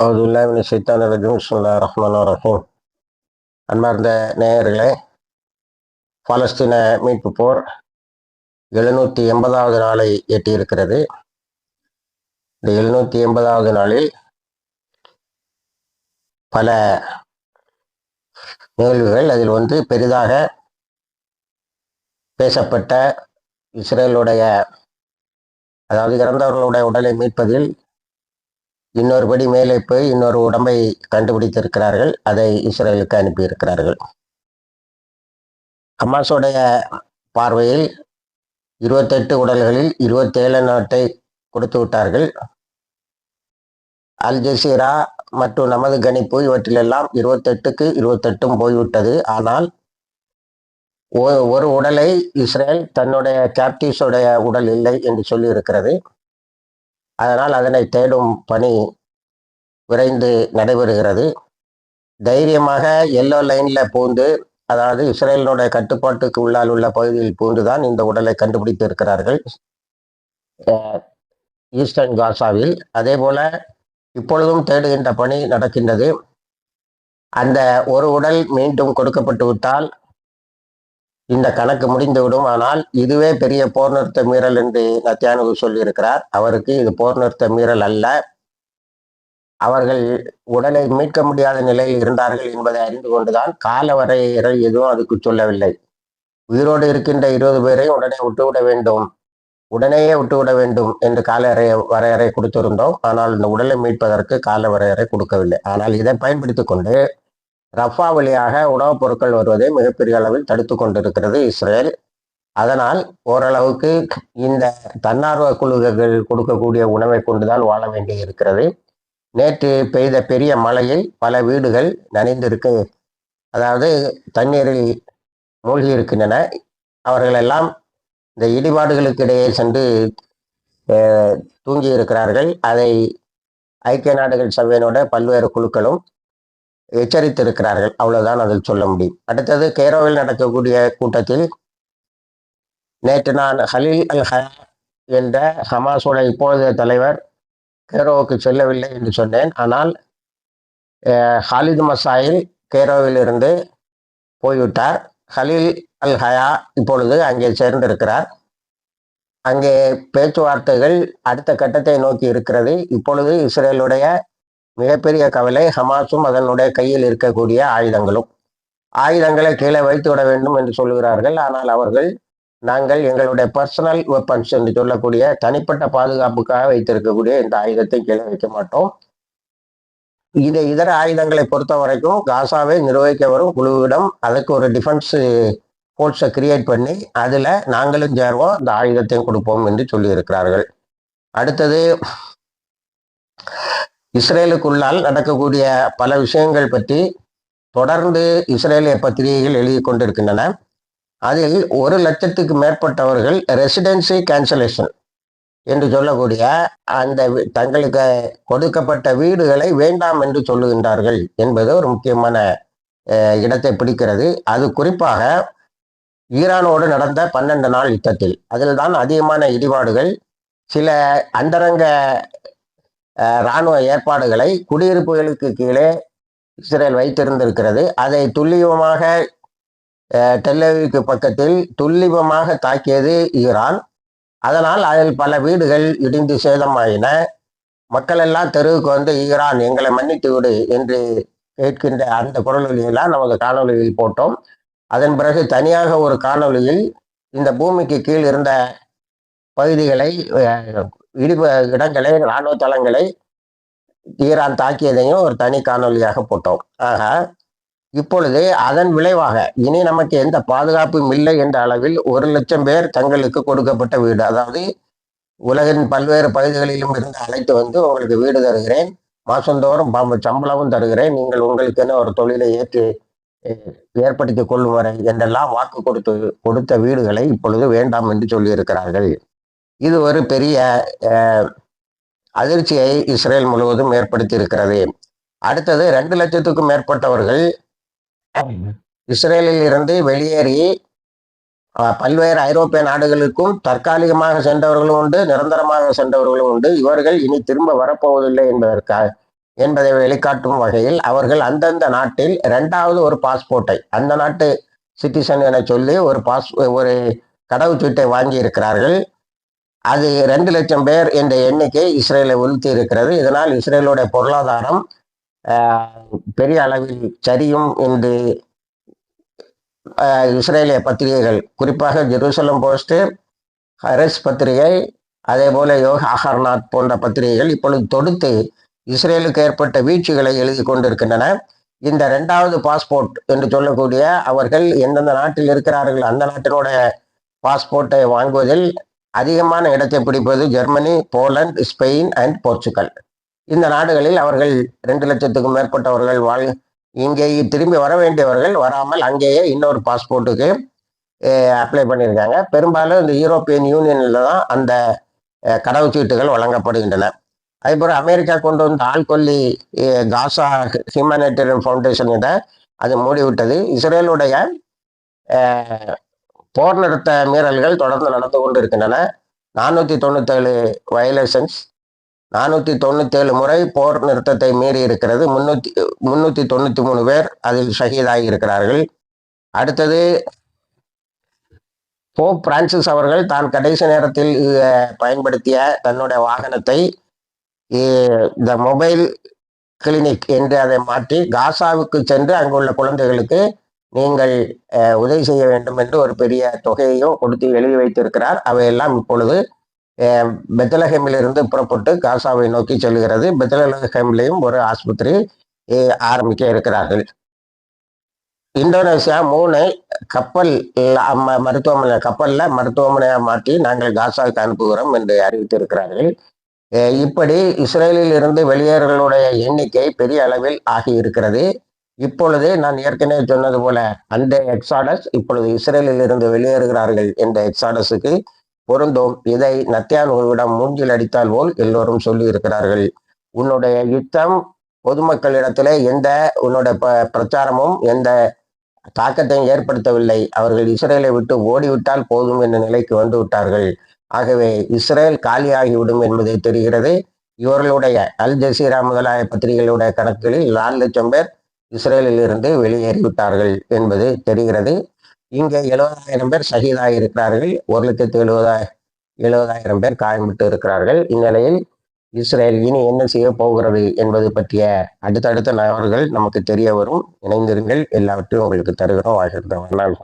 அவுதுல்லாமின் சைத்தான ரஜீம் பிஸ்மில்லா ரஹ்மான் ரஹீம் அன்பார்ந்த நேயர்களே பாலஸ்தீன மீட்பு போர் எழுநூற்றி எண்பதாவது நாளை எட்டியிருக்கிறது. இந்த எழுநூற்றி எண்பதாவது நாளில் பல நிகழ்வுகள் அதில் வந்து பெரிதாக பேசப்பட்ட இஸ்ரேலுடைய அதாவது இறந்தவர்களுடைய உடலை மீட்பதில் இன்னொரு படி மேலே போய் இன்னொரு உடம்பை கண்டுபிடித்திருக்கிறார்கள். அதை இஸ்ரேலுக்கு அனுப்பியிருக்கிறார்கள். ஹமாஸுடைய பார்வையில் இருபத்தெட்டு உடல்களில் இருபத்தேழு நாட்டை கொடுத்து விட்டார்கள். அல் ஜசீரா மற்றும் நமது கணிப்பு இவற்றிலெல்லாம் இருபத்தெட்டுக்கு இருபத்தெட்டும் போய்விட்டது. ஆனால் ஒரு உடலை இஸ்ரேல் தன்னுடைய கேப்டிவ்ஸுடைய உடல் இல்லை என்று சொல்லி இருக்கிறது அதனால் அதனை தேடும் பணி விரைந்து நடைபெறுகிறது. தைரியமாக எல்லோ லைனில் பூந்து அதாவது இஸ்ரேலினுடைய கட்டுப்பாட்டுக்கு உள்ளால் உள்ள பகுதியில் பூந்துதான் இந்த உடலை கண்டுபிடித்து இருக்கிறார்கள். ஈஸ்டர்ன் காசாவில். அதே போல இப்பொழுதும் தேடுகின்ற பணி நடக்கின்றது. அந்த ஒரு உடல் மீண்டும் கொடுக்கப்பட்டு விட்டால் இந்த கணக்கு முடிந்துவிடும். ஆனால் இதுவே பெரிய போர் நிறுத்த மீறல் என்று நத்தியானு சொல்லியிருக்கிறார். அவருக்கு இது போர் நிறுத்த மீறல் அல்ல. அவர்கள் உடலை மீட்க முடியாத நிலையில் இருந்தார்கள் என்பதை அறிந்து கொண்டுதான் கால வரையறை எதுவும் அதுக்கு சொல்லவில்லை. உயிரோடு இருக்கின்ற இருபது பேரையும் உடனே விட்டுவிட வேண்டும். உடனேயே விட்டுவிட வேண்டும் என்று கால வரையறை கொடுத்திருந்தோம். ஆனால் இந்த உடலை மீட்பதற்கு கால வரையறை கொடுக்கவில்லை. ஆனால் இதை பயன்படுத்தி கொண்டு ரஃபா வழியாக உணவுப் பொருட்கள் வருவதை மிகப்பெரிய அளவில் தடுத்து கொண்டிருக்கிறது இஸ்ரேல். அதனால் ஓரளவுக்கு இந்த தன்னார்வ குழுக்கள் கொடுக்கக்கூடிய உணவை கொண்டுதான் வாழ வேண்டி இருக்கிறது நேற்று பெய்த பெரிய மழையில் பல வீடுகள் நனைந்திருக்கு. அதாவது தண்ணீரில் மூழ்கி இருக்கின்றன அவர்களெல்லாம் இந்த இடிபாடுகளுக்கு இடையே சென்று தூங்கி இருக்கிறார்கள் அதை ஐக்கிய நாடுகள் சபையினோட பல்வேறு குழுக்களும் எச்சரித்திருக்கிறார்கள். அவ்வளவுதான் அதில் சொல்ல முடியும். அடுத்தது கேரோவில் நடக்கக்கூடிய கூட்டத்தில் நேற்று நான் ஹலீல் அல் ஹ என்ற ஹமாஸோட இப்போதைய தலைவர் கேரோவுக்கு செல்லவில்லை என்று சொன்னேன். ஆனால் ஹாலித் மசாயில் கேரோவில் இருந்து போய்விட்டார். ஹலீல் அல் ஹயா இப்பொழுது அங்கே சேர்ந்திருக்கிறார். அங்கே பேச்சுவார்த்தைகள் அடுத்த கட்டத்தை நோக்கி இருக்கிறது. இப்பொழுது இஸ்ரேலுடைய மிகப்பெரிய கவலை ஹமாஸும் அதனுடைய கையில் இருக்கக்கூடிய ஆயுதங்களும். ஆயுதங்களை கீழே வைத்து விட வேண்டும் என்று சொல்கிறார்கள் ஆனால் அவர்கள் நாங்கள் எங்களுடைய பர்சனல் வெப்பன்ஸ் என்று சொல்லக்கூடிய தனிப்பட்ட பாதுகாப்புக்காக வைத்திருக்கக்கூடிய இந்த ஆயுதத்தை கீழே வைக்க மாட்டோம். இதை இதர ஆயுதங்களை பொறுத்த வரைக்கும் காசாவை நிர்வகிக்க வரும் குழுவிடம் அதுக்கு ஒரு டிஃபென்ஸ் ஃபோர்ஸை கிரியேட் பண்ணி அதில் நாங்களும் சேர்வோம் இந்த ஆயுதத்தையும் கொடுப்போம் என்று சொல்லியிருக்கிறார்கள். அடுத்தது இஸ்ரேலுக்குள்ளால் நடக்கக்கூடிய பல விஷயங்கள் பற்றி தொடர்ந்து இஸ்ரேலிய பத்திரிகைகள் எழுதி கொண்டிருக்கின்றன. அதில் ஒரு லட்சத்துக்கு மேற்பட்டவர்கள் ரெசிடென்சி கேன்சலேஷன் என்று சொல்லக்கூடிய அந்த தங்களுக்கு கொடுக்கப்பட்ட வீடுகளை வேண்டாம் என்று சொல்லுகின்றார்கள் என்பது ஒரு முக்கியமான இடத்தை பிடிக்கிறது. அது குறிப்பாக ஈரானோடு நடந்த பன்னெண்டு நாள் யுத்தத்தில். அதில் தான் அதிகமான இடிபாடுகள் சில அந்தரங்க இராணுவ ஏற்பாடுகளை குடியிருப்புகளுக்கு கீழே இஸ்ரேல் வைத்திருந்திருக்கிறது. அதை துல்லியமாக டெல்லவிக்கு பக்கத்தில் துல்லிபமாக தாக்கியது ஈரான். அதனால் அதில் பல வீடுகள் இடிந்து சேதமாயின. மக்கள் எல்லாம் தெருவுக்கு வந்து ஈரான் எங்களை மன்னித்து விடு என்று கேட்கின்ற அந்த குரல்களெல்லாம் நமது காணொலியில் போட்டோம். அதன் பிறகு தனியாக ஒரு காணொலியில் இந்த பூமிக்கு கீழ் இருந்த பகுதிகளை இடிப இடங்களை இராணுவ தளங்களை ஈரான் தாக்கியதையும் ஒரு தனி காணொலியாக போட்டோம். ஆக இப்பொழுது அதன் விளைவாக இனி நமக்கு எந்த பாதுகாப்பும் இல்லை என்ற அளவில் ஒரு லட்சம் பேர் தங்களுக்கு கொடுக்கப்பட்ட வீடு. அதாவது உலகின் பல்வேறு பகுதிகளிலும் இருந்து அழைத்து வந்து உங்களுக்கு வீடு தருகிறேன். மாசந்தோறும் சம்பளமும் தருகிறேன். நீங்கள் உங்களுக்கென ஒரு தொழிலை ஏற்று ஏற்படுத்தி கொள்ளும் வரை என்றெல்லாம் வாக்கு கொடுத்து கொடுத்த வீடுகளை இப்பொழுது வேண்டாம் என்று சொல்லியிருக்கிறார்கள். இது ஒரு பெரிய அதிர்ச்சியை இஸ்ரேல் முழுவதும் ஏற்படுத்தி இருக்கிறது அடுத்தது ரெண்டு லட்சத்துக்கும் மேற்பட்டவர்கள் இஸ்ரேலில் இருந்து வெளியேறி பல்வேறு ஐரோப்பிய நாடுகளுக்கும் தற்காலிகமாக சென்றவர்களும் உண்டு நிரந்தரமாக சென்றவர்களும் உண்டு. இவர்கள் இனி திரும்ப வரப்போவதில்லை என்பதற்காக என்பதை வெளிக்காட்டும் வகையில் அவர்கள் அந்தந்த நாட்டில் இரண்டாவது ஒரு பாஸ்போர்ட்டை அந்த நாட்டு சிட்டிசன் என சொல்லி ஒரு பாஸ் ஒரு கடவுச்சீட்டை வாங்கி இருக்கிறார்கள் அது ரெண்டு லட்சம் பேர் என்ற எண்ணிக்கை இஸ்ரேலை உறுத்தி இருக்கிறது. இதனால் இஸ்ரேலுடைய பொருளாதாரம் பெரிய அளவில் சரியும் என்று இஸ்ரேலிய பத்திரிகைகள். குறிப்பாக ஜெருசலம் போஸ்ட் ஹரஸ் பத்திரிகை அதே போல யோக அகர்நாத் போன்ற பத்திரிகைகள் இப்பொழுது தொடுத்து இஸ்ரேலுக்கு ஏற்பட்ட வீழ்ச்சிகளை எழுதி கொண்டிருக்கின்றன. இந்த ரெண்டாவது பாஸ்போர்ட் என்று சொல்லக்கூடிய அவர்கள் எந்தெந்த நாட்டில் இருக்கிறார்கள் அந்த நாட்டினுடைய பாஸ்போர்ட்டை வாங்குவதில் அதிகமான இடத்தை பிடிப்பது Germany Poland Spain and Portugal. இந்த நாடுகளில் அவர்கள் ரெண்டு லட்சத்துக்கும் மேற்பட்டவர்கள் வாழ் இங்கே திரும்பி வர வேண்டியவர்கள் வராமல் அங்கேயே இன்னொரு பாஸ்போர்ட்டுக்கு அப்ளை பண்ணியிருக்காங்க. பெரும்பாலும் இந்த யூரோப்பியன் யூனியனில் தான் அந்த கடவுச்சீட்டுகள் வழங்கப்படுகின்றன. அதேபோல் அமெரிக்கா கொண்டு வந்த ஆள்கொல்லி காசா ஹியூமனிட்டேரியன் ஃபவுண்டேஷன் இதை அது மூடிவிட்டது. இஸ்ரேலுடைய போர் நிறுத்த மீறல்கள் தொடர்ந்து நடந்து கொண்டு இருக்கின்றன நானூற்றி தொண்ணூத்தேழு வயலேஷன்ஸ் நானூற்றி தொண்ணூத்தேழு முறை போர் நிறுத்தத்தை மீறி இருக்கிறது. முன்னூற்றி முன்னூற்றி தொண்ணூற்றி மூணு பேர் அதில் ஷஹீதாகி இருக்கிறார்கள். அடுத்தது போப் பிரான்சிஸ் அவர்கள் தான் கடைசி நேரத்தில் பயன்படுத்திய தன்னுடைய வாகனத்தை இந்த மொபைல் கிளினிக் என்று அதை மாற்றி காசாவுக்கு சென்று அங்குள்ள குழந்தைகளுக்கு நீங்கள் உதவி செய்ய வேண்டும் என்று ஒரு பெரிய தொகையையும் கொடுத்து எழுதி வைத்திருக்கிறார். அவையெல்லாம் இப்பொழுது பெத்தலஹேமிலிருந்து புறப்பட்டு காசாவை நோக்கி செல்கிறது. பெத்தலஹேம்லையும் ஒரு ஆஸ்பத்திரி ஆரம்பிக்க இருக்கிறார்கள். இந்தோனேசியா மூணு கப்பல் மருத்துவமனை கப்பலில் மருத்துவமனையாக மாற்றி நாங்கள் காசாவுக்கு அனுப்புகிறோம் என்று அறிவித்திருக்கிறார்கள். இப்படி இஸ்ரேலில் இருந்து வெளியேறர்களுடைய எண்ணிக்கை பெரிய அளவில் ஆகி இருக்கிறது இப்பொழுது நான் ஏற்கனவே சொன்னது போல அந்த எக்ஸாடஸ் இப்பொழுது இஸ்ரேலில் இருந்து வெளியேறுகிறார்கள் என்ற எக்ஸாடஸுக்கு பொருந்தும். இதை நத்தியானுவிடம் மூஞ்சில் அடித்தால் போல் எல்லோரும் சொல்லி இருக்கிறார்கள் உன்னுடைய யுத்தம் பொதுமக்களிடத்திலே எந்த உன்னோட ப பிரச்சாரமும் எந்த தாக்கத்தையும் ஏற்படுத்தவில்லை. அவர்கள் இஸ்ரேலை விட்டு ஓடிவிட்டால் போதும் என்ற நிலைக்கு வந்து விட்டார்கள். ஆகவே இஸ்ரேல் காலியாகிவிடும் என்பது தெரிகிறது. இவர்களுடைய அல் ஜசீரா முதலாய பத்திரிகைகளுடைய கணக்குகளில் நாலு லட்சம் பேர் இஸ்ரேலில் இருந்து வெளியேறிவிட்டார்கள் என்பது தெரிகிறது இங்கே எழுபதாயிரம் பேர் ஷஹீதாக இருக்கிறார்கள் ஒரு லட்சத்து எழுபதாயிரம் எழுபதாயிரம் பேர் காயமிட்டு இருக்கிறார்கள் இந்நிலையில் இஸ்ரேல் இனி என்ன செய்ய போகிறது என்பது பற்றிய அடுத்தடுத்த நபர்கள் நமக்கு தெரிய வரும் இணைந்திருங்கள் எல்லாவற்றையும் உங்களுக்கு தருகிறோம் வாழ்கிறத வரலாறு